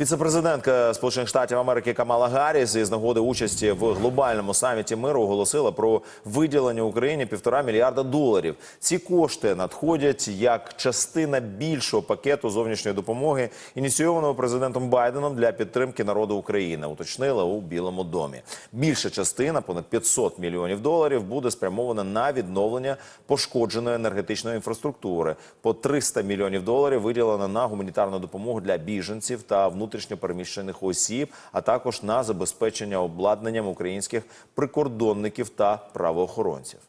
Віцепрезидентка Сполучених Штатів Америки Камала Гарріс із нагоди участі в глобальному саміті миру оголосила про виділення Україні півтора мільярда доларів. Ці кошти надходять як частина більшого пакету зовнішньої допомоги, ініційованого президентом Байденом для підтримки народу України. Уточнили у Білому домі. Більша частина, понад 500 мільйонів доларів, буде спрямована на відновлення пошкодженої енергетичної інфраструктури. По 300 мільйонів доларів виділено на гуманітарну допомогу для біженців та внутрішньо переміщених осіб, а також на забезпечення обладнанням українських прикордонників та правоохоронців.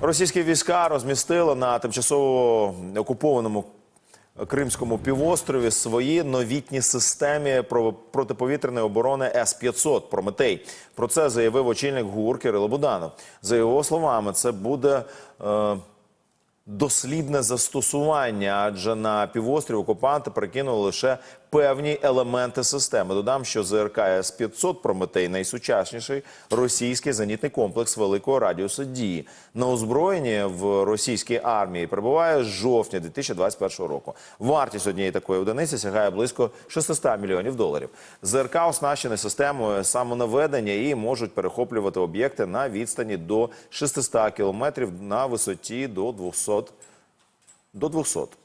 Російські війська розмістили на тимчасово окупованому Кримському півострові свої новітні системи про- протиповітряної оборони С-500 «Прометей». Про це заявив очільник ГУР Кирило Буданов. За його словами, це буде е, дослідне застосування, адже на півострів окупанти перекинули лише певні елементи системи. Додам, що ЗРК С-500 «Прометей» – найсучасніший російський зенітний комплекс великого радіусу дії. На озброєнні в російській армії перебуває з жовтня 2021 року. Вартість однієї такої одиниці сягає близько 600 мільйонів доларів. ЗРК оснащені системою самонаведення і можуть перехоплювати об'єкти на відстані до 600 кілометрів на висоті до 200 sot, do të vuhsot.